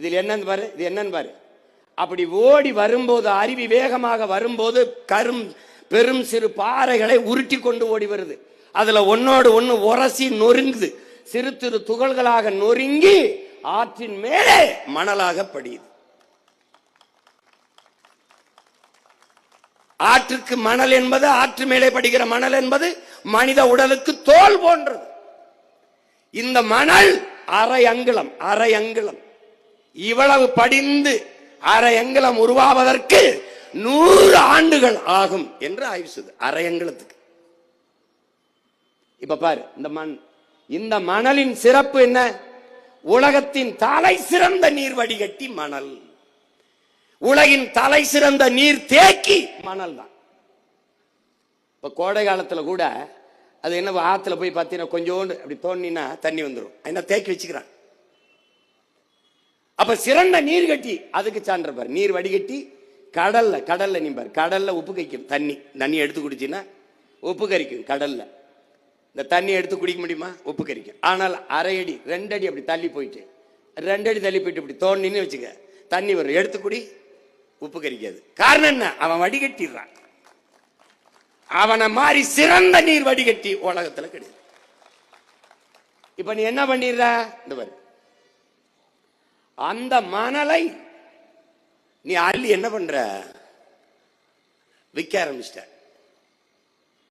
இதில் என்னன்னு பாரு இது என்னன்னு பாரு. அப்படி ஓடி வரும்போது அருவி வேகமாக வரும்போது கரும் பெரும் சிறு பாறைகளை உருட்டி கொண்டு ஓடி வருது. அதுல ஒன்னோடு ஒன்று உரசி நொறுங்குது. சிறு சிறு துகள்களாக நொறுங்கி ஆற்றின் மேலே மணலாக படியுது. ஆற்றுக்கு மணல் என்பது ஆற்று மேலே படுகிற மணல் என்பது மனித உடலுக்கு தோல் போன்றது. இந்த மணல் அரை அங்குலம் அரை அங்குலம். இவ்வளவு படிந்து அரையங்கலம் உருவாவதற்கு நூறு ஆண்டுகள் ஆகும் என்று ஆய்வு செய்து அரை இப்ப பாரு இந்த மண் இந்த மணலின் சிறப்பு என்ன? உலகத்தின் தலை சிறந்த நீர் வடிகட்டி மணல். உலகின் தலை சிறந்த நீர் தேக்கி மணல் தான். இப்ப கோடை காலத்துல கூட அது என்ன ஆத்துல போய் பார்த்தீங்கன்னா கொஞ்சோண்டு அப்படி தோண்டினா தண்ணி வந்துடும் என்ன தேக்கி வச்சுக்கிறான். அப்ப சிறந்த நீர் கட்டி அதுக்கு சான்ற பாரு. நீர் வடிகட்டி கடல்ல கடல்ல நிம்பார் கடல்ல உப்பு கரிக்கும். தண்ணி தண்ணி எடுத்து குடிச்சின்னா உப்பு கரிக்கும் கடல்ல. இந்த தண்ணி எடுத்து குடிக்க முடியுமா? உப்பு கரிக்கும். ஆனால் அரை அடி ரெண்டு அடி அப்படி தள்ளி போயிட்டு ரெண்டு அடி தள்ளி போயிட்டு இப்படி தோண்டின்னு வச்சுக்க தண்ணி வரும் எடுத்து குடி உப்பு கரிக்காது. காரணம் என்ன? அவன் வடிகட்டிடுறான். அவனை மாதிரி சிறந்த நீர் வடிகட்டி உலகத்துல கிடையாது. இப்ப நீ என்ன பண்ணிடுற? இந்த பாரு. அந்த மணலை நீ அள்ளி என்ன பண்ற? விற்க ஆரம்பிச்சிட்ட.